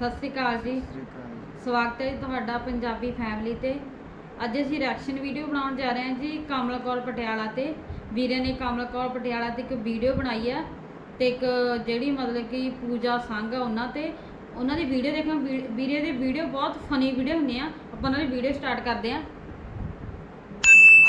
ਸਤਿ ਸ੍ਰੀ ਅਕਾਲ ਜੀ। ਸਵਾਗਤ ਹੈ ਜੀ ਤੁਹਾਡਾ ਪੰਜਾਬੀ ਫੈਮਿਲੀ ਤੇ। ਅੱਜ ਅਸੀਂ ਰਿਐਕਸ਼ਨ ਵੀਡੀਓ ਬਣਾਉਣ ਜਾ ਰਹੇ ਹਾਂ ਜੀ ਕਮਲ ਕੌਰ ਪਟਿਆਲਾ ਤੇ। ਵੀਰੇ ਨੇ ਕਮਲ ਕੌਰ ਪਟਿਆਲਾ ਤੇ ਇੱਕ ਵੀਡੀਓ ਬਣਾਈ ਆ ਤੇ ਇੱਕ ਜਿਹੜੀ ਮਤਲਬ ਕਿ ਪੂਜਾ ਸੰਘ ਆ ਉਹਨਾਂ ਤੇ। ਉਹਨਾਂ ਦੀ ਵੀਡੀਓ ਦੇਖਾਂ ਵੀ- ਵੀਰੇ ਦੀ ਵੀਡੀਓ ਬਹੁਤ ਫਨੀ ਵੀਡੀਓ ਹੁੰਦੀ ਆ। ਆਪਾਂ ਉਹਨਾਂ ਦੀ ਵੀਡੀਓ ਸਟਾਰਟ ਕਰਦੇ ਹਾਂ।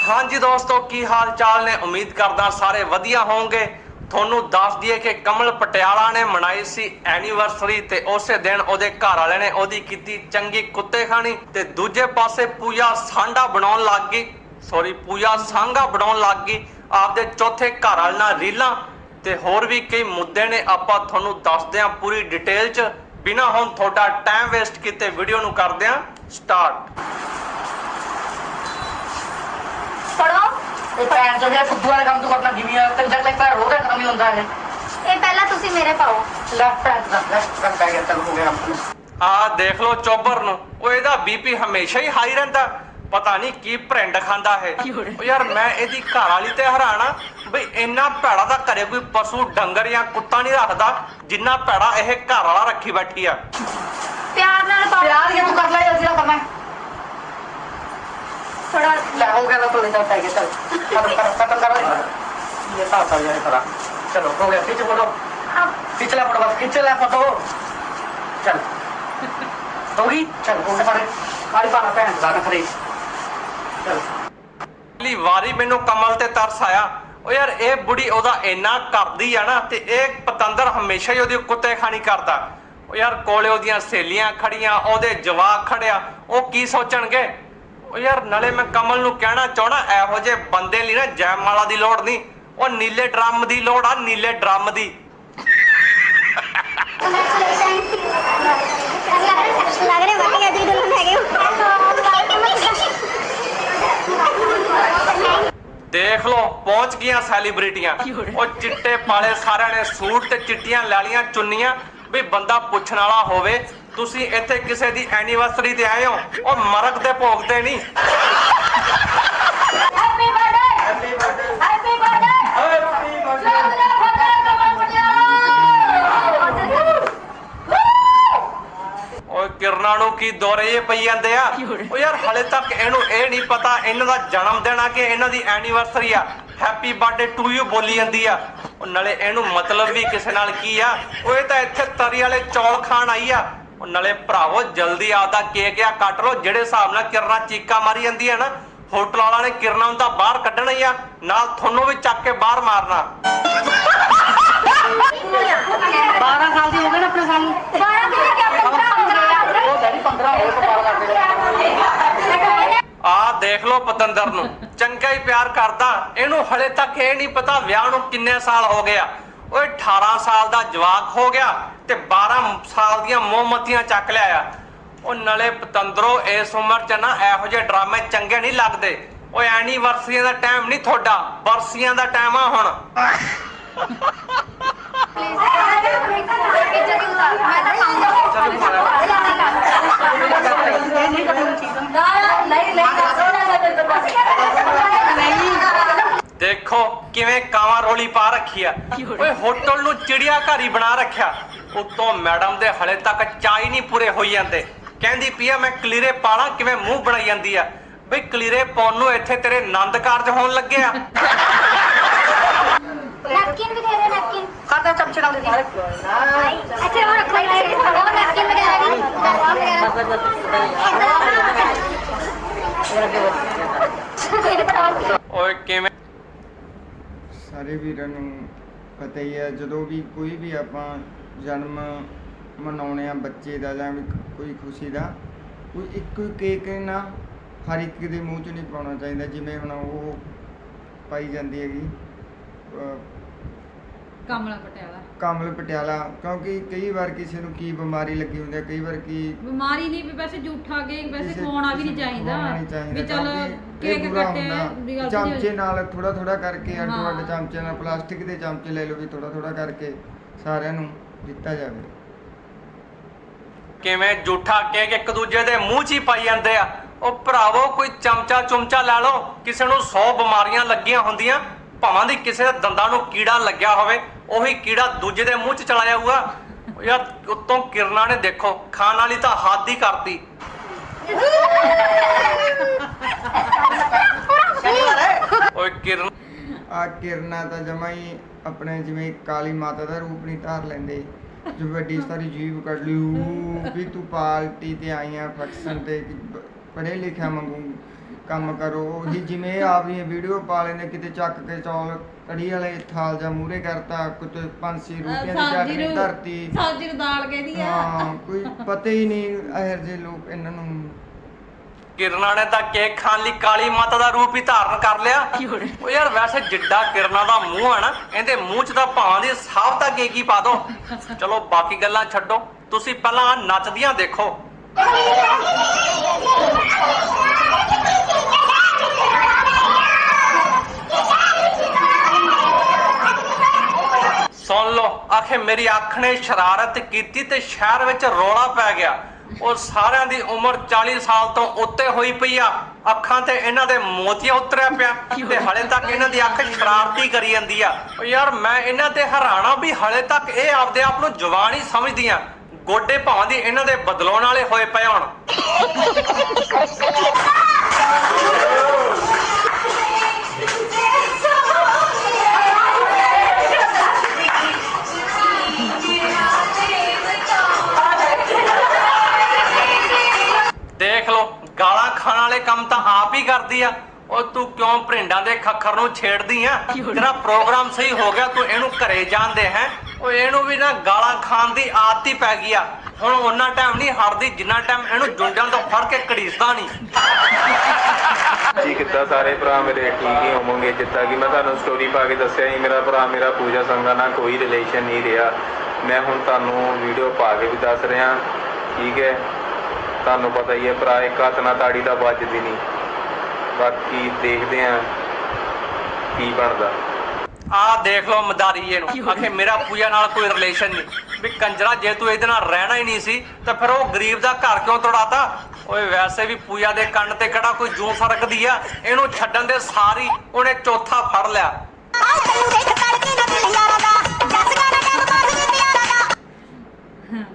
ਹਾਂਜੀ ਦੋਸਤੋ ਕੀ ਹਾਲ ਚਾਲ ਨੇ? ਉਮੀਦ ਕਰਦਾ ਸਾਰੇ ਵਧੀਆ ਹੋਵੋਗੇ। ਤੁਹਾਨੂੰ ਦੱਸ ਦਈਏ ਕਿ ਕਮਲ ਪਟਿਆਲਾ ਨੇ ਮਨਾਈ ਸੀ ਐਨੀਵਰਸਰੀ ਤੇ ਉਸੇ ਦਿਨ ਉਹਦੇ ਘਰ ਵਾਲਿਆਂ ਨੇ ਉਹਦੀ ਕੀਤੀ ਚੰਗੀ ਕੁੱਤੇ ਖਾਣੀ ਤੇ ਦੂਜੇ ਪਾਸੇ ਪੂਜਾ ਸਾਂਡਾ ਬਣਾਉਣ ਲੱਗ ਗਈ। ਸੌਰੀ ਪੂਜਾ ਸਾਂਗਾ ਬਣਾਉਣ ਲੱਗ ਗਈ। ਆਪਦੇ ਚੌਥੇ ਘਰ ਵਾਲੇ ਨਾਲ ਰੀਲਾਂ ਤੇ ਹੋਰ ਵੀ ਕਈ ਮੁੱਦੇ ਨੇ। ਆਪਾਂ ਤੁਹਾਨੂੰ ਦੱਸਦੇ ਹਾਂ ਪੂਰੀ ਡਿਟੇਲ 'ਚ। ਬਿਨਾ ਹੁਣ ਤੁਹਾਡਾ ਟਾਈਮ ਵੇਸਟ ਕੀਤੇ ਵੀਡੀਓ ਨੂੰ ਕਰਦੇ ਹਾਂ ਸਟਾਰਟ ਇਹ ਭੈਣ ਜੋ ਹੈ ਫੁੱਦੂ ਵਾਲਾ ਕੰਮ ਤੂੰ ਕਰਨਾ ਜਿਵੇਂ ਆ? ਤੇ ਜਦ ਤੱਕ ਰੋਜ਼ ਦਾ ਕੰਮ ਹੀ ਹੁੰਦਾ ਹੈ ਇਹ ਪਹਿਲਾਂ ਤੁਸੀਂ ਮੇਰੇ ਪਾਓ। ਲੈਫਟ ਹੈਂਡ ਦਾ ਲੈਫਟ ਕਰ ਪੈ ਗਿਆ ਤੈਨੂੰ ਹੋ ਗਿਆ ਆ ਦੇਖ ਲਓ ਚੋਬਰ ਨੂੰ ਉਹ ਇਹਦਾ ਬੀਪੀ ਹਮੇਸ਼ਾ ਹੀ ਹਾਈ ਰਹਿੰਦਾ। ਪਤਾ ਨਹੀਂ ਕੀ ਭਰਿੰਡ ਖਾਂਦਾ ਹੈ ਉਹ ਯਾਰ ਮੈਂ ਇਹਦੀ ਘਰ ਵਾਲੀ ਤੇ ਹੈਰਾਨਾ ਬਈ ਇੰਨਾ ਭੈੜਾ ਤਾਂ ਘਰੇ ਕੋਈ ਪਸ਼ੂ ਡੰਗਰ ਜਾਂ ਕੁੱਤਾ ਨਹੀਂ ਰੱਖਦਾ ਜਿੰਨਾ ਭੈੜਾ ਇਹ ਘਰ ਵਾਲਾ ਰੱਖੀ ਬੈਠੀ ਆ। ਪਿਆਰ ਨਾਲ ਪਾਓ। ਯਾਰ ਇਹ ਤੂੰ ਕਰ ਲੈ ਨਾਲ ਕਰਨਾ ਹੈ। ਥੋੜਾ ਲੈ ਹੋ ਗਿਆ ਤਾਂ ਤੂੰ ਇਧਰ ਪੈ ਗਿਆ ਚਲ ਖਤਮ ਕਰ ਖਤਮ ਕਰ ਇਹ ਤਾਂ ਕਰ ਜਾਏ ਤਰਾ ਚਲੋ ਹੋ ਗਿਆ ਖਿੱਚ ਫੋਟੋ ਖਿੱਚ ਲੈ ਫੋਟੋ ਬਸ ਖਿੱਚ ਲੈ ਫੋਟੋ ਚਲ ਤੋਰੀ ਚਲ ਹੋ ਗਿਆ ਸਾਰੇ ਕਾਲੀ ਪਾਣਾ ਭੈਣ ਦਾ ਨਾ ਖਰੇ ਚਲ ਪਹਿਲੀ ਵਾਰੀ ਮੈਨੂੰ ਕਮਲ ਤੇ ਤਰਸ ਆਇਆ ਉਹ ਯਾਰ ਇਹ ਬੁੜੀ ਉਹਦਾ ਇੰਨਾ ਕਰਦੀ ਆ ਨਾ ਤੇ ਇਹ ਪਤੰਦਰ ਹਮੇਸ਼ਾ ਹੀ ਉਹਦੀ ਕੁੱਤੇ ਖਾਣੀ ਕਰਦਾ ਉਹ ਯਾਰ ਕੋਲੇ ਉਹਦੀਆਂ ਸਹੇਲੀਆਂ ਖੜੀਆਂ ਉਹਦੇ ਜਵਾਕ ਖੜਿਆ ਉਹ ਕੀ ਸੋਚਣਗੇ ਉਹ ਯਾਰ ਨਾਲੇ ਮੈਂ ਕਮਲ ਨੂੰ ਕਹਿਣਾ ਚਾਹਣਾ, ਇਹੋ ਜਿਹੇ ਬੰਦੇ ਲਈ ਨਾ ਜੈਮਾਲਾ ਦੀ ਲੋੜ ਨਹੀਂ। ਉਹ ਨੀਲੇ ਡਰਮ ਦੀ ਲੋੜ ਆ, ਨੀਲੇ ਡਰਮ ਦੀ। ਲੱਗ ਰਿਹਾ ਵਧੀਆ ਜੀ ਦੁਲਹਨ ਹੈਗੇ ਦੇਖ ਲੋ ਪਹੁੰਚ ਗਈਆਂ ਸੈਲੀਬ੍ਰਿਟੀਆਂ। ਉਹ ਚਿੱਟੇ ਪਾਲੇ ਸਾਰਿਆਂ ਨੇ ਸੂਟ ਤੇ ਚਿੱਟੀਆਂ ਲੈਲੀਆਂ ਚੁੰਨੀਆਂ। ਵੀ ਬੰਦਾ ਪੁੱਛਣ ਵਾਲਾ ਹੋਵੇ ਤੁਸੀਂ ਇੱਥੇ ਕਿਸੇ ਦੀ ਐਨੀਵਰਸਰੀ ਤੇ ਆਏ ਹੋ ਉਹ ਮਰਗ ਦੇ ਭੋਗ ਤੇ ਨਹੀਂ happy birthday happy birthday happy birthday ਓਏ ਕਿਰਨਾਂ ਨੂੰ ਕੀ ਦੌਰੇ ਪਈ ਜਾਂਦੇ ਆ? ਉਹ ਯਾਰ ਹਲੇ ਤੱਕ ਇਹਨੂੰ ਇਹ ਨਹੀਂ ਪਤਾ ਇਹਨਾਂ ਦਾ ਜਨਮ ਦਿਨ ਆ ਕਿ ਇਹਨਾਂ ਦੀ ਐਨੀਵਰਸਰੀ ਆ। ਹੈਪੀ ਬਰਥਡੇ ਟੂ ਯੂ ਬੋਲੀ ਜਾਂਦੀ ਆ। ਉਹ ਨਾਲੇ ਇਹਨੂੰ ਮਤਲਬ ਵੀ ਕਿਸੇ ਨਾਲ ਕੀ ਆ? ਉਹ ਇਹ ਤਾਂ ਇੱਥੇ ਤਰੀ ਵਾਲੇ ਚੌਲ ਖਾਣ ਆਈ ਆ। ਉਹ ਨਾਲੇ ਭਰਾਵੋ ਜਲਦੀ ਆਪਦਾ ਕੇਕ ਆ ਕੱਟ ਲਓ ਜਿਹੜੇ ਹਿਸਾਬ ਨਾਲ ਕਿਰਨਾਂ ਚੀਕਾ ਮਾਰੀ ਜਾਂਦੀ ਆ ਨਾ ਹੋਟਲ ਵਾਲਾ ਨੇ ਕਿਰਨਾਂ ਨੂੰ ਤਾਂ ਬਾਹਰ ਕੱਢਣਾ ਹੀ ਆ ਨਾਲ ਤੁਹਾਨੂੰ ਵੀ ਚੱਕ ਕੇ ਬਾਹਰ ਮਾਰਨਾ। 12 ਸਾਲ ਦੀ ਹੋ ਗਈ ਨਾ ਆਪਣੇ ਸਾਲ ਨੂੰ ਉਹ ਡੈਡੀ 15 ਹੋ ਗਏ ਪਾਲ ਕਰਦੇ ਆ ਦੇਖ ਲਓ ਪਤੰਦਰ ਨੂੰ ਚੰਗਾ ਹੀ ਪਿਆਰ ਕਰਦਾ ਇਹਨੂੰ ਹਲੇ ਤੱਕ ਇਹ ਨਹੀਂ ਪਤਾ ਵਿਆਹ ਨੂੰ ਕਿੰਨੇ ਸਾਲ ਹੋ ਗਿਆ ਓਏ 18 ਸਾਲ ਦਾ ਜਵਾਕ ਹੋ ਗਿਆ ਤੇ 12 ਸਾਲ ਦੀਆਂ ਮੋਮਬਤੀਆਂ ਚੱਕ ਲਿਆ ਉਹ ਨਲੇ ਪਤੰਦਰੋ, ਇਸ ਉਮਰ 'ਚ ਨਾ ਇਹੋ ਜਿਹੇ ਡਰਾਮੇ ਚੰਗੇ ਨਹੀਂ ਲੱਗਦੇ। ਓਏ ਐਨੀਵਰਸਰੀਆਂ ਦਾ ਟਾਈਮ ਨਹੀਂ ਤੁਹਾਡਾ ਬਰਸੀਆਂ ਦਾ ਟਾਈਮ ਆ ਹੁਣ। ਦੇਖੋ ਕਿਵੇਂ ਕਾਵਾਂ ਰੋਲੀ ਪਾ ਰੱਖੀ ਆ। ਓਏ ਹੋਟਲ ਨੂੰ ਚਿੜੀਆ ਘਰ ਹੀ ਬਣਾ ਰੱਖਿਆ। ਉਤੋਂ ਮੈਡਮ ਦੇ ਹਲੇ ਤੱਕ ਚਾਈ ਨਹੀਂ ਪੂਰੇ ਹੋਈ ਜਾਂਦੇ। ਕਹਿੰਦੀ ਪੀਆ ਮੈਂ ਕਲੀਰੇ ਪਾਲਾਂ ਕਿਵੇਂ ਮੂੰਹ ਬਣਾਈ ਜਾਂਦੀ ਆ? ਬਈ ਕਲੀਰੇ ਪਾਉਣ ਨੂੰ ਇੱਥੇ ਤੇਰੇ ਆਨੰਦ ਕਾਰਜ ਹੋਣ ਲੱਗੇ ਆ। ਨੈਪਕਿਨ ਵੀ ਦੇ ਦੇ ਨੈਪਕਿਨ। ਖਾਤਾ ਚਮਚੇ ਨਾਲ ਦੇ ਸਾਰੇ ਅੱਛਾ ਉਹ ਰੱਖੋ ਉਹ ਨੈਪਕਿਨ ਵਗੈਰਾ ਵੀ। ਓਏ ਕਿਵੇਂ? ਸਾਰੇ ਵੀਰਾਂ ਨੂੰ ਪਤਾ ਹੀ ਹੈ ਜਦੋਂ ਵੀ ਕੋਈ ਵੀ ਆਪਾਂ ਜਨਮ ਮਨਾਉਣੇ ਆ ਬੱਚੇ ਦਾ ਜਾਂ ਵੀ ਕੋਈ ਖੁਸ਼ੀ ਦਾ ਕੋਈ ਇੱਕੋ ਹੀ ਕੇਕ ਨਾ ਹਰ ਇੱਕ ਦੇ ਮੂੰਹ 'ਚ ਨਹੀਂ ਪਾਉਣਾ ਚਾਹੀਦਾ ਜਿਵੇਂ ਹੁਣ ਉਹ ਪਾਈ ਜਾਂਦੀ ਹੈਗੀ ਅਹ ਕਮਲਾ ਪਟਿਆਲਾ ਕਮਲ ਪਟਿਆਲਾ ਕਿਉਂਕਿ ਕਈ ਵਾਰ ਕਿਸੇ ਨੂੰ ਕੀ ਬਿਮਾਰੀ ਲੱਗੀ ਹੁੰਦੀ ਹੈ ਕਈ ਵਾਰ ਕੀ ਬਿਮਾਰੀ ਨਹੀਂ ਵੀ ਵੈਸੇ ਝੂਠਾ ਕੇਕ ਵੈਸੇ ਕਿਸੇ- ਖਵਾਉਣਾ ਵੀ ਨਹੀਂ ਚਾਹੀਦਾ ਖਵਾਉਣਾ ਨਹੀਂ ਚਾਹੀਦਾ ਵੀ ਚੱਲ ਕਿਉਂਕਿ ਇਹ ਕੇਕ ਬੁਰਾ ਕੱਟੇ ਹੁੰਦਾ। ਦੀ ਗੱਲ ਚਮਚੇ ਨਾਲ ਥੋੜਾ ਥੋੜਾ ਕਰਕੇ ਅੱਡੋ ਅੱਡ ਹਾਂ। ਚਮਚੇ ਨਾਲ ਪਲਾਸਟਿਕ ਦੇ ਚਮਚੇ ਲੈ ਲਓ ਵੀ ਥੋੜਾ ਥੋੜਾ ਕਰਕੇ ਸਾਰਿਆਂ ਨੂੰ ਦਿੱਤਾ ਜਾਵੇ। ਕਿਵੇਂ ਝੂਠਾ ਕੇਕ ਇੱਕ ਦੂਜੇ ਦੇ ਮੂੰਹ 'ਚ ਹੀ ਪਾਈ ਜਾਂਦੇ ਆ? ਉਹ ਭਰਾਵੋ ਕੋਈ ਚਮਚਾ ਚੁਮਚਾ ਲੈ ਲਓ। ਕਿਸੇ ਨੂੰ 100 ਬਿਮਾਰੀਆਂ ਲੱਗੀਆਂ ਹੁੰਦੀਆਂ ਭਾਵਾਂ ਦੀ ਕਿਸੇ ਦੇ ਦੰਦਾਂ ਨੂੰ ਕੀੜਾ ਲੱਗਿਆ ਹੋਵੇ ਉਹੀ ਕੀੜਾ ਦੂਜੇ ਦੇ ਮੂੰਹ 'ਚ ਚਲਾ ਜਾਊਗਾ ਯਾਰ ਉੱਤੋਂ ਕਿਰਨਾਂ ਨੇ ਦੇਖੋ ਖਾਣ ਵਾਲੀ ਤਾਂ ਹੱਦ ਹੀ ਕਰਤੀ। ਓਏ ਕਿਰਨ। ਆ ਕਿਰਨਾ ਤਾਂ ਜਮਾ ਹੀ ਆਪਣੇ ਜਿਵੇਂ ਕਾਲੀ ਮਾਤਾ ਦਾ ਰੂਪ ਨਹੀਂ ਧਾਰ ਲੈਂਦੇ ਜੋ ਵੱਡੀ ਸਾਰੀ ਜੀਵ ਕੱਢ ਲਈ ਊ, ਵੀ ਤੂੰ ਪਾਰਟੀ ਤੇ ਆਈਆਂ ਫੰਕਸ਼ਨ ਤੇ ਪੜੇ ਲਿਖਿਆ ਮੰਗੂ ਕੰਮ ਕਰੋ। ਉਹੀ ਜਿਵੇਂ ਆਪਦੀਆਂ ਵੀਡੀਓ ਪਾ ਲੈਂਦੇ ਕਿਤੇ ਚੱਕ ਕੇ ਚੌਲ ਕੜੀ ਵਾਲੇ ਥਾਲ ਜਾਂ ਮੂਰੇ ਕਰਤਾ ਕਿਤੇ ਪੰਛੀ ਰੋਟੀਆਂ ਦੀ ਚਟਨੀ ਨੂੰ ਧਰਤੀ। ਸਬਜ਼ੀ ਨੂੰ ਦਾਲ ਕਹਿੰਦੀ ਆ। ਹਾਂ ਕੋਈ ਪਤਾ ਹੀ ਨਹੀਂ ਇਹੋ ਜਿਹੇ ਲੋਕ ਇਹਨਾਂ ਨੂੰ ਕਿਰਨਾਂ ਨੇ ਤਾਂ ਕੇਕ ਖਾਣ ਲਈ ਕਾਲੀ ਮਾਤਾ ਦਾ ਰੂਪ ਹੀ ਧਾਰਨ ਕਰ ਲਿਆ। ਉਹ ਯਾਰ ਵੈਸੇ ਜਿੱਡਾ ਕਿਰਨਾਂ ਦਾ ਮੂੰਹ ਆ ਨਾ ਇਹਦੇ ਮੂੰਹ 'ਚ ਤਾਂ ਭਾਵਾਂ ਦੀ ਸਾਫ਼ ਤਾਂ ਕੇਕ ਹੀ ਪਾ ਦੋ। ਚਲੋ ਬਾਕੀ ਗੱਲਾਂ ਛੱਡੋ ਤੁਸੀਂ ਪਹਿਲਾਂ ਨੱਚਦੀਆਂ ਦੇਖੋ। ਸੁਣ ਲਓ ਆਖੇ ਮੇਰੀ ਅੱਖ ਨੇ ਸ਼ਰਾਰਤ ਕੀਤੀ ਤੇ ਸ਼ਹਿਰ ਵਿੱਚ ਰੌਲਾ ਪੈ ਗਿਆ। ਉਹ ਸਾਰਿਆਂ ਦੀ ਉਮਰ 40 ਸਾਲ ਤੋਂ ਉੱਤੇ ਹੋਈ ਪਈ ਆ। ਅੱਖਾਂ ਤੇ ਇਹਨਾਂ ਦੇ ਮੋਤੀਆ ਉਤਰਿਆ ਪਿਆ ਤੇ ਹਲੇ ਤੱਕ ਇਹਨਾਂ ਦੀ ਅੱਖ ਸ਼ਰਾਰਤੀ ਕਰੀ ਜਾਂਦੀ ਆ। ਉਹ ਯਾਰ ਮੈਂ ਇਹਨਾਂ ਤੇ ਹੈਰਾਨਾ ਵੀ ਹਲੇ ਤੱਕ ਇਹ ਆਪਦੇ ਆਪ ਨੂੰ ਜਵਾਨ ਹੀ ਸਮਝਦੀਆਂ। ਗੋਡੇ ਭਾਵਾਂ ਦੀ ਇਹਨਾਂ ਦੇ ਬਦਲਾਉਣ ਵਾਲੇ ਹੋਏ ਪਏ ਹੁਣ। ਖਾਣ ਵਾਲੇ ਕੰਮ ਤਾਂ ਆਪ ਹੀ ਕਰਦੀ ਆ। ਉਹ ਤੂੰ ਕਿਉਂ ਭਰਿੰਡਾਂ ਦੇ ਖੱਖਰ ਨੂੰ ਛੇੜਦੀ ਆ? ਤੇਰਾ ਪ੍ਰੋਗਰਾਮ ਸਹੀ ਹੋ ਗਿਆ, ਤੂੰ ਇਹਨੂੰ ਘਰੇ ਜਾਂਦੇ ਹੈ। ਉਹ ਇਹਨੂੰ ਵੀ ਨਾ ਗਾਲਾਂ ਖਾਣ ਦੀ ਆਦਤ ਹੀ ਪੈ ਗਈ ਆ। ਹੁਣ ਉਹਨਾਂ ਟਾਈਮ ਨਹੀਂ ਹਟਦੀ ਜਿੰਨਾ ਟਾਈਮ ਇਹਨੂੰ ਜੁੰਡਾਂ ਤੋਂ ਫੜ ਕੇ ਘੜੀਸਦਾ ਨਹੀਂ। ਜੀ ਕਿੱਦਾਂ ਸਾਰੇ ਭਰਾ ਮੇਰੇ ਠੀਕ ਹੀ ਹੋਵੋਗੇ? ਜਿੱਦਾਂ ਕਿ ਮੈਂ ਤੁਹਾਨੂੰ ਸਟੋਰੀ ਪਾ ਕੇ ਦੱਸਿਆ ਸੀ, ਮੇਰਾ ਭਰਾ ਮੇਰਾ ਪੂਜਾ ਸੰਗਾ ਨਾਲ ਕੋਈ ਰਿਲੇਸ਼ਨ ਨਹੀਂ ਰਿਹਾ। ਮੈਂ ਹੁਣ ਤੁਹਾਨੂੰ ਵੀਡੀਓ ਪਾ ਕੇ ਵੀ ਦੱਸ ਰਿਹਾ। ਠੀਕ ਹੈ। ਤੁਹਾਨੂੰ ਪਤਾ ਹੀ ਹੈ ਭਰਾ ਇੱਕ ਹੱਥ ਨਾਲ ਤਾੜੀ ਦਾ ਵੱਜਦੀ ਨਹੀਂ। ਬਾਕੀ ਦੇਖਦੇ ਆਂ ਕੀ ਬਣਦਾ। ਆਹ ਦੇਖ ਲਓ ਮਦਾਰੀ ਇਹਨੂੰ। ਆਖੇ ਮੇਰਾ ਪੂਜਾ ਨਾਲ ਕੋਈ ਰਿਲੇਸ਼ਨ ਨਹੀਂ। ਵੀ ਕੰਜਰਾ ਜੇ ਤੂੰ ਇਹਦੇ ਨਾਲ ਰਹਿਣਾ ਹੀ ਨਹੀਂ ਸੀ ਤਾਂ ਫਿਰ ਉਹ ਗਰੀਬ ਦਾ ਘਰ ਕਿਉਂ ਤੋੜਾਤਾ? ਓਏ ਵੈਸੇ ਵੀ ਪੂਜਾ ਦੇ ਕੰਨ ਤੇ ਕਿਹੜਾ ਕੋਈ ਜੂੰ ਸਰਕਦੀ ਆ? ਇਹਨੂੰ ਛੱਡਣ ਦੇ ਸਾਰੀ ਉਹਨੇ ਚੌਥਾ ਫੜ ਲਿਆ।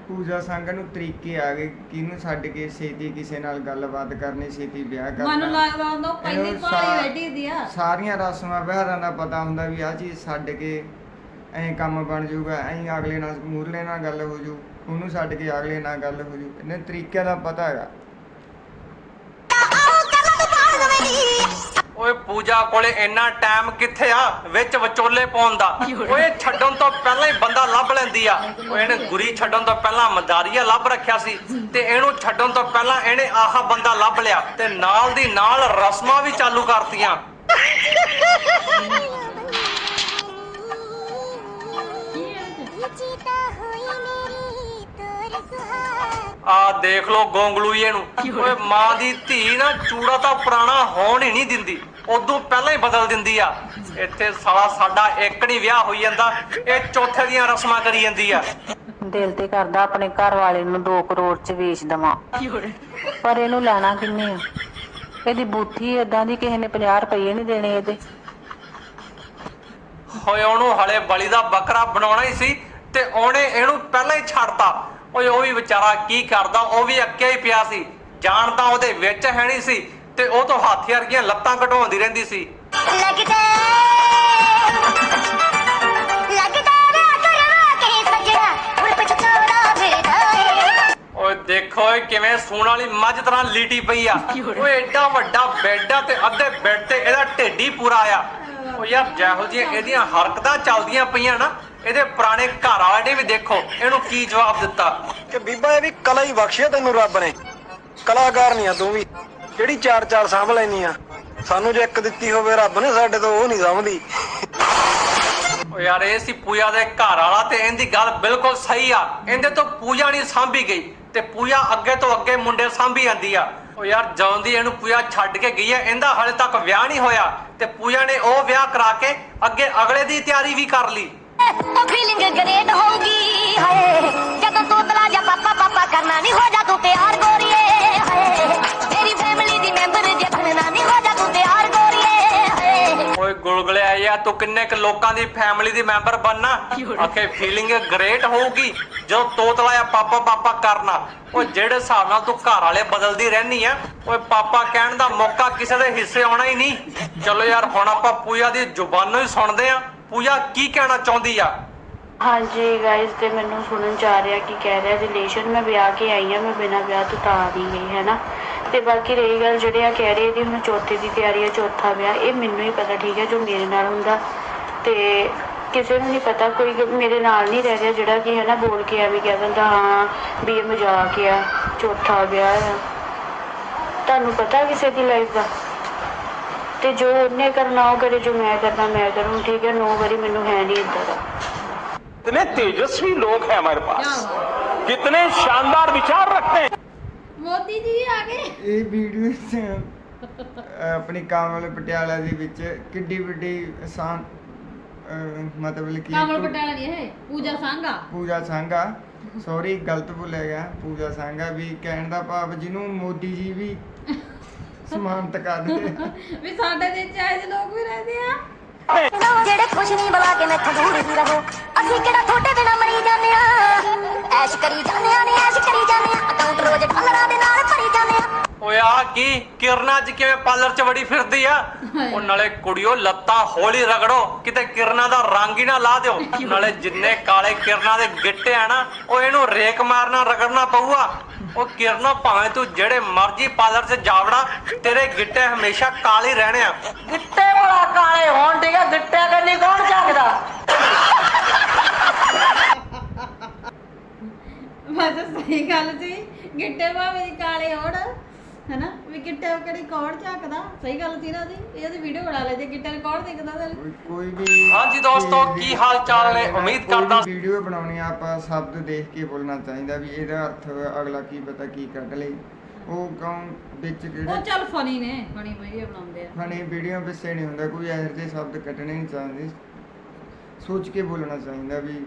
ਪੂਜਾ ਸੰਘ ਨੂੰ ਤਰੀਕੇ ਆ ਗਏ ਕਿਹਨੂੰ ਛੱਡ ਕੇ ਛੇਤੀ ਕਿਸੇ ਨਾਲ ਗੱਲਬਾਤ ਕਰਨੀ ਛੇਤੀ ਵਿਆਹ ਕਰਨਾ। ਮੈਨੂੰ ਲੱਗਦਾ ਹੁੰਦਾ ਉਹ ਪਹਿਲੀ ਇਹਨੂੰ ਭਾਲੀ ਸਾ- ਬੈਠੀ ਦੀ ਆ। ਸਾਰੀਆਂ ਰਸਮਾਂ ਵਿਹਾਰਾਂ ਦਾ ਪਤਾ ਹੁੰਦਾ ਵੀ ਆਹ ਚੀਜ਼ ਛੱਡ ਕੇ ਐਂ ਕੰਮ ਬਣ ਜਾਊਗਾ ਐਂ ਅਗਲੇ ਨਾਲ ਮੂਰਲੇ ਨਾਲ ਗੱਲ ਹੋ ਜੂ ਉਹਨੂੰ ਛੱਡ ਕੇ ਅਗਲੇ ਨਾਲ ਗੱਲ ਹੋ ਜੂ। ਇਹਨੇ ਤਰੀਕਿਆਂ ਦਾ ਪਤਾ ਹੈਗਾ। ਓਏ ਪੂਜਾ ਕੋਲੇ ਇੰਨਾ ਟਾਈਮ ਕਿੱਥੇ ਆ? ਵਿੱਚ ਵਿਚੋਲੇ ਪਾਉਣ ਦਾ। ਓਏ ਛੱਡਣ ਤੋਂ ਪਹਿਲਾਂ ਹੀ ਬੰਦਾ ਲੱਭ ਲੈਂਦੀ ਆ। ਓਏ ਇਹਨੇ ਗੁਰੀ ਛੱਡਣ ਤੋਂ ਪਹਿਲਾਂ ਮਦਾਰੀਆ ਲੱਭ ਰੱਖਿਆ ਸੀ ਤੇ ਇਹਨੂੰ ਛੱਡਣ ਤੋਂ ਪਹਿਲਾਂ ਇਹਨੇ ਆਹ ਬੰਦਾ ਲੱਭ ਲਿਆ ਤੇ ਨਾਲ ਦੀ ਨਾਲ ਰਸਮਾਂ ਵੀ ਚਾਲੂ ਕਰਤੀਆਂ। ਆ ਦੇਖ ਲੋ ਗੋਂਗਲੂਏ ਨੂੰ ਓਏ ਮਾਂ ਦੀ ਧੀ ਨਾ ਚੂੜਾ ਤਾਂ ਪੁਰਾਣਾ ਹੋਣ ਹੀ ਨਹੀਂ ਦਿੰਦੀ। ਉਦੋਂ ਪਹਿਲਾਂ ਹੀ ਬਦਲ ਦਿੰਦੀ ਆ। ਇੱਥੇ ਸਾਲਾ ਸਾਡਾ ਇੱਕ ਨਹੀਂ ਵਿਆਹ ਹੋਈ ਜਾਂਦਾ ਇਹ ਚੌਥੇ ਦੀਆਂ ਰਸਮਾਂ ਕਰੀ ਜਾਂਦੀ ਆ। ਦਿਲ ਤੇ ਕਰਦਾ ਆਪਣੇ ਘਰ ਵਾਲੇ ਨੂੰ 2 ਕਰੋੜ ਚ ਵੇਚ ਦਵਾਂ। ਪਰ ਇਹਨੂੰ ਲੈਣਾ ਕਿੰਨੇ ਆ? ਇਹਦੀ ਬੂਥੀ ਏਦਾਂ ਦੀ ਕਿਸੇ ਨੇ 50 ਰੁਪਏ ਨਹੀਂ ਦੇਣੇ ਇਹਦੇ। ਹੋਏ ਉਹਨੂੰ ਹਲੇ ਬਲੀ ਦਾ ਬੱਕਰਾ ਬਣਾਉਣਾ ਹੀ ਸੀ ਤੇ ਉਹਨੇ ਇਹਨੂੰ ਪਹਿਲਾਂ ਹੀ ਛੱਡਤਾ। ਓਏ ਉਹ ਵੀ ਵਿਚਾਰਾ ਕੀ ਕਰਦਾ ਉਹ ਵੀ ਅੱਕਿਆ ਹੀ ਪਿਆ ਸੀ। ਜਾਣ ਤਾਂ ਉਹਦੇ ਵਿੱਚ ਹੈ ਨਹੀਂ ਸੀ। ਤੇ ਉਹ ਤੋਂ ਹਾਥੀ ਵਰਗੀਆਂ ਲੱਤਾਂ ਕਢਾਉਂਦੀ ਰਹਿੰਦੀ ਸੀ। ਲੱਗਦਾ ਲੱਗਦਾ ਰਾਤ ਰਵਾ ਕੇ ਸਜਣਾ ਹੁਣ ਪਛਤਾਉਣਾ ਫਿਰਦਾ ਏ। ਓਏ ਦੇਖੋ ਏ ਕਿਵੇਂ ਸੂਣ ਵਾਲੀ ਮੱਝ ਤਰ੍ਹਾਂ ਲੀਟੀ ਪਈ ਆ। ਓਏ ਐਡਾ ਵੱਡਾ ਬੈੱਡ ਆ ਤੇ ਅੱਧੇ ਬੈੱਡ ਤੇ ਇਹਦਾ ਢਿੱਡ ਹੀ ਪੂਰਾ ਆ। ਓ ਯਾਰ ਜਿਹੋ ਜਿਹੀਆਂ ਇਹਦੀਆਂ ਹਰਕਤਾਂ ਚੱਲਦੀਆਂ ਪਈਆਂ ਨਾ ਇਹਦੇ ਪੁਰਾਣੇ ਘਰ ਵਾਲੇ ਨੇ ਵੀ ਦੇਖੋ ਇਹਨੂੰ ਕੀ ਜਵਾਬ ਦਿੱਤਾ। ਕਿ ਬੀਬਾ ਇਹ ਵੀ ਕਲਾ ਹੀ ਬਖਸ਼ਿਆ ਤੈਨੂੰ ਰੱਬ ਨੇ। ਕਲਾਕਾਰ ਨਹੀਂ ਆ ਤੂੰ ਵੀ। ਜਿਹੜੀ ਚਾਰ ਚਾਰ ਸਾਂਭ ਲੈਨੀ ਆ ਸਾਨੂੰ ਜੇ ਇੱਕ ਦਿੱਤੀ ਹੋਵੇ ਰੱਬ ਨੇ ਸਾਡੇ ਤੋਂ ਉਹ ਨਹੀਂ ਸਮਝਦੀ ਓ ਯਾਰ ਇਹ ਸੀ ਪੂਜਾ ਦੇ ਘਰ ਵਾਲਾ ਤੇ ਇਹਦੀ ਗੱਲ ਬਿਲਕੁਲ ਸਹੀ ਆ। ਇਹਦੇ ਤੋਂ ਪੂਜਾ ਨਹੀਂ ਸਾਂਭੀ ਗਈ ਤੇ ਪੂਜਾ ਅੱਗੇ ਤੋਂ ਅੱਗੇ ਮੁੰਡੇ ਸਾਂਭੀ ਜਾਂਦੀ ਆ। ਓ ਯਾਰ ਜਦੋਂ ਦੀ ਇਹਨੂੰ ਪੂਜਾ ਛੱਡ ਕੇ ਗਈ ਹੈ ਇਹਦਾ ਹਲੇ ਤੱਕ ਵਿਆਹ ਨਹੀਂ ਹੋਇਆ ਤੇ ਪੂਜਾ ਨੇ ਉਹ ਵਿਆਹ ਕਰਾ ਕੇ ਅੱਗੇ ਅਗਲੇ ਦੀ ਤਿਆਰੀ ਵੀ ਕਰ ਲਈ। ਉਹ ਫੀਲਿੰਗ ਗ੍ਰੇਟ ਹੋਊਗੀ। ਤੂੰ ਕਿੰਨੇ ਕੁ ਲੋਕਾਂ ਦੀ ਫੈਮਿਲੀ ਦੀ ਮੈਂਬਰ ਬਣਨਾ? ਆਖੇ ਫੀਲਿੰਗ ਗ੍ਰੇਟ ਹੋਊਗੀ। ਜਦੋਂ ਤੋਤਲਾ ਆ ਪਾਪਾ ਪਾਪਾ ਕਰਨਾ, ਉਹ ਜਿਹੜੇ ਹਿਸਾਬ ਨਾਲ ਤੂੰ ਘਰ ਵਾਲੇ ਬਦਲਦੀ ਰਹਿਨੀ ਆ, ਓਏ ਪਾਪਾ ਕਹਿਣ ਦਾ ਮੌਕਾ ਕਿਸੇ ਦੇ ਹਿੱਸੇ ਆਉਣਾ ਹੀ ਨਹੀਂ। ਚਲੋ ਯਾਰ, ਹੁਣ ਆਪਾਂ ਪੂਜਾ ਦੀ ਜ਼ੁਬਾਨੋਂ ਹੀ ਸੁਣਦੇ ਆ ਪੂਜਾ, ਕੀ ਕਹਿਣਾ ਚਾਹੁੰਦੀ ਆ? ਹਾਂਜੀ ਗਾਇਸ ਤੇ ਮੈਨੂੰ ਸੁਣਨ ਚ ਆ ਰਿਹਾ ਕਿ ਕਹਿ ਰਿਹਾ ਰਿਲੇਸ਼ਨ ਮੈਂ ਵਿਆਹ ਕੇ ਆਈ ਆ, ਮੈਂ ਬਿਨਾਂ ਵਿਆਹ ਤੋਂ ਤਾਂ ਆ ਨਹੀਂ ਗਈ ਹੈ ਨਾ? ਤੇ ਬਾਕੀ ਰਹੀ ਗੱਲ ਜਿਹੜੇ ਆ ਕਹਿ ਰਹੇ ਦੀ ਹੁਣ ਚੌਥੇ ਦੀ ਤਿਆਰੀ ਹੈ ਚੌਥਾ ਵਿਆਹ ਇਹ ਮੈਨੂੰ ਹੀ ਪਤਾ ਠੀਕ ਹੈ ਜੋ ਮੇਰੇ ਨਾਲ ਹੁੰਦਾ ਤੇ ਕਿਸੇ ਨੂੰ ਨਹੀਂ ਪਤਾ ਕੋਈ ਗ- ਮੇਰੇ ਨਾਲ ਨਹੀਂ ਰਹਿ ਰਿਹਾ ਜਿਹੜਾ ਕਿ ਹੈ ਨਾ ਬੋਲ ਕੇ ਐਵੇਂ ਕਹਿ ਦਿੰਦਾ ਹਾਂ ਵੀ ਇਹ ਮਜ਼ਾਕ ਆ ਚੌਥਾ ਵਿਆਹ ਆ ਤੁਹਾਨੂੰ ਪਤਾ ਕਿਸੇ ਦੀ ਲਾਈਫ ਦਾ ਤੇ ਜੋ ਉਹਨੇ ਕਰਨਾ ਉਹ ਕਰੇ ਜੋ ਮੈਂ ਕਰਨਾ ਮੈਂ ਕਰੂੰ ਠੀਕ ਹੈ ਨੋ ਵਾਰੀ ਮੈਨੂੰ ਹੈ ਨਹੀਂ ਇੱਦਾਂ ਦਾ इतने तेजस्वी लोग हैं हमारे पास क्या कितने शानदार विचार रखते हैं ਮੋਦੀ ਜੀ ਆ ਗਏ। ਇਹ ਵੀਡੀਓ 'ਚ ਆਪਣੀ ਕਾਮਲ ਪਟਿਆਲਾ ਦੇ ਵਿੱਚ ਕਿੱਡੀ ਵੱਡੀ ਆਸਾਨ ਅਹ, ਮਤਲਬ ਕਿ ਕਾਮਲ ਪਟਿਆਲਾ ਨਹੀਂ ਇਹ ਪੂਜਾ ਸੰਘਾ। ਪੂਜਾ ਸੰਘਾ। ਸੌਰੀ ਗਲਤ ਭੁੱਲਿਆ ਗਿਆ ਪੂਜਾ ਸੰਘਾ ਵੀ ਕਹਿਣ ਦਾ ਭਾਵ ਜਿਹਨੂੰ ਮੋਦੀ ਜੀ ਵੀ ਸਮਾਨਤ ਕਰਦੇ ਵੀ ਸਾਡੇ ਦੇ ਚਾਹੇ ਲੋਕ ਵੀ ਰਹਿੰਦੇ ਆ। ਜਿਹੜੇ ਖੁਸ਼ ਨਹੀਂ ਬੁਲਾ ਕੇ ਮੈਥੋਂ ਦੂਰ ਹੀ ਰਹੋ। ਅਸੀਂ ਕਿਹੜਾ ਤੁਹਾਡੇ ਬਿਨਾ ਮਰੀ ਜਾਂਦੇ ਆ ਐਸ਼ ਕਰੀ ਜਾਂਦੇ ਆ ਨੇ ਐਸ਼ ਕਰੀ ਜਾਂਦੇ ਆ ਅਕਾਊਂਟ ਰੋਜ਼ ਡਾਲਰਾਂ ਦੇ ਨਾਲ ਭਰੀ ਜਾਂਦੇ ਆ ਓਏ ਆ ਕੀ? ਕਿਰਨਾ ਅੱਜ ਕਿਵੇਂ ਪਾਰਲਰ 'ਚ ਵੜੀ ਫਿਰਦੀ ਆ? ਉਹ ਨਾਲੇ ਕੁੜੀਓ ਲੱਤਾਂ ਹੌਲੀ ਰਗੜੋ। ਕਿਤੇ ਕਿਰਨਾ ਦਾ ਰੰਗ ਹੀ ਨਾ ਲਾ ਦਿਓ। ਨਾਲੇ ਜਿੰਨੇ ਕਾਲੇ ਕਿਰਨਾ ਦੇ ਗਿੱਟੇ ਆ ਨਾ ਉਹ ਇਹਨੂੰ ਰੇਕ ਮਾਰਨਾ ਰਗੜਨਾ ਪਊਗਾ। ਉਹ ਕਿਰਨਾ ਭਾਵੇਂ ਤੂੰ ਜਿਹੜੇ ਮਰਜ਼ੀ ਪਾਰਲਰ 'ਚ ਜਾਵੜਾ ਤੇਰੇ ਗਿੱਟੇ ਹਮੇਸ਼ਾ ਕਾਲੇ ਰਹਿਣੇ ਆ। ਗਿੱਟੇ ਵਾਲਾ ਕਾਲੇ ਹੋਣ ਠੀਕ ਹੈ ਗਿੱਟੇ ਕੰਨੀ ਕੌਣ ਝਾਕਦਾ ਮੈਂ ਤਾਂ ਸਹੀ ਗੱਲ ਸੀ ਗਿੱਟੇ ਭਾਵੇਂ ਕਾਲੇ ਹੋਣ। ਹੈਨਾ? ਵੀ ਗਿੱਟੇ ਕਿਹੜੀ ਕੌਣ ਝਾਕਦਾ? ਸਹੀ ਗੱਲ ਸੀ ਨਾ ਦੀ ਇਹਦੀ ਵੀਡੀਓ ਬਣਾ ਲੈ ਜੇ ਗਿੱਟੇ ਨੂੰ ਕੌਣ ਦੇਖਦਾ ਤੇ ਕੋਈ- ਵੀ ਹਾਂਜੀ ਦੋਸਤੋ, ਕੀ ਹਾਲ ਚਾਲ ਨੇ? ਉਮੀਦ ਕਰਦਾ- ਵੀਡੀਓ ਬਣਾਉਣੀ ਆ ਆਪਾਂ ਸ਼ਬਦ ਦੇਖ ਕੇ ਬੋਲਣਾ ਚਾਹੀਦਾ ਵੀ ਇਹਦਾ ਅਰਥ ਅਗਲਾ ਕੀ ਪਤਾ ਕੀ ਕੱਢ ਲਈ ਉਹ ਕੌਣ? ਵਿੱਚ ਉਹ ਕਿਹੜੇ ਚੱਲ ਫਨੀ ਨੇ। ਫਨੀ ਵੀਡੀਓ ਬਣਾਉਂਦੇ ਆ। ਫਣੀ ਵੀਡੀਓ ਵਿੱਚ ਨਹੀਂ ਹੁੰਦਾ ਕੋਈ ਇਹੋ ਜਿਹੇ ਸ਼ਬਦ ਕੱਢਣੇ ਨਹੀਂ ਚਾਹੀਦੇ। ਸੋਚ ਕੇ ਬੋਲਣਾ ਚਾਹੀਦਾ ਵੀ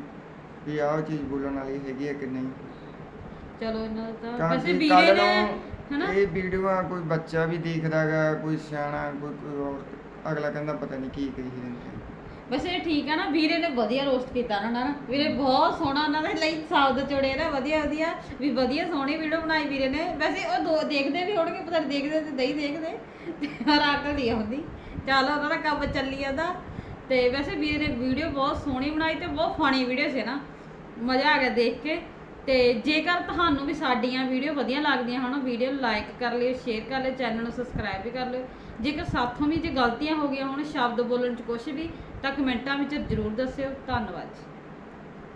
ਵੀ ਆਹ ਚੀਜ਼ ਬੋਲਣ ਵਾਲੀ ਹੈਗੀ ਹੈ ਕਿ ਨਹੀਂ। ਚਲੋ ਇਹਨਾਂ ਦਾ ਤਾਂ ਵੈਸੇ ਵੀਰੇ ਨੂੰ ਹੈਨਾ? ਇਹ ਵੀਡੀਓਆਂ ਕੋਈ ਬੱਚਾ ਵੀ ਦੇਖਦਾਗਾ ਕੋਈ ਸਿਆਣਾ ਕੋਈ ਕੋਈ ਹੋਰ ਅਗਲਾ ਕਹਿੰਦਾ ਪਤਾ ਨਹੀਂ ਕੀ ਕਹੀ ਜਾਂਦੇ ਆ। ਵੈਸੇ ਇਹ ਠੀਕ ਆ ਨਾ ਵੀਰੇ ਨੇ ਵਧੀਆ ਰੋਸਟ ਕੀਤਾ ਉਹਨਾਂ ਨਾਲ ਨਾ ਵੀਰੇ ਬਹੁਤ ਸੋਹਣਾ ਉਹਨਾਂ ਦੇ ਲਈ ਸ਼ਬਦ ਚੁੜੇ ਨਾ ਵਧੀਆ ਵਧੀਆ ਵੀ ਵਧੀਆ ਸੋਹਣੀ ਵੀਡੀਓ ਬਣਾਈ ਵੀਰੇ ਨੇ। ਵੈਸੇ ਉਹ ਦੋ ਦੇਖਦੇ ਵੀ ਹੋਣਗੇ ਪਤਾ ਨਹੀਂ ਦੇਖਦੇ ਤੇ ਨਹੀਂ ਦੇਖਦੇ ਪਰ ਅਕਲ ਨਹੀਂ ਆਉਂਦੀ। ਚੱਲ ਉਹਨਾਂ ਦਾ ਕੰਮ ਚੱਲੀ ਜਾਂਦਾ। ਤੇ ਵੈਸੇ ਵੀਰੇ ਨੇ ਵੀਡੀਓ ਬਹੁਤ ਸੋਹਣੀ ਬਣਾਈ ਤੇ ਬਹੁਤ ਫਨੀ ਵੀਡੀਓ ਸੀ ਨਾ। ਮਜ਼ਾ ਆ ਗਿਆ ਦੇਖ ਕੇ। ਤੇ ਜੇਕਰ ਤੁਹਾਨੂੰ ਵੀ ਸਾਡੀਆਂ ਵੀਡੀਓ ਵਧੀਆ ਲੱਗਦੀਆਂ ਹਨ, ਵੀਡੀਓ ਨੂੰ ਲਾਈਕ ਕਰ ਲਿਓ ਸ਼ੇਅਰ ਕਰ ਲਿਓ ਚੈਨਲ ਨੂੰ ਸਬਸਕ੍ਰਾਈਬ ਵੀ ਕਰ ਲਿਓ। ਜੇਕਰ ਸਾਥੋਂ ਵੀ ਜੇ ਗਲਤੀਆਂ ਹੋ ਗਈਆਂ ਹੋਣ, ਸ਼ਬਦ ਬੋਲਣ ਚ ਕੁਝ ਵੀ, ਤਾਂ ਕਮੈਂਟਾਂ ਵਿੱਚ ਜ਼ਰੂਰ ਦੱਸਿਓ। ਧੰਨਵਾਦ ਜੀ।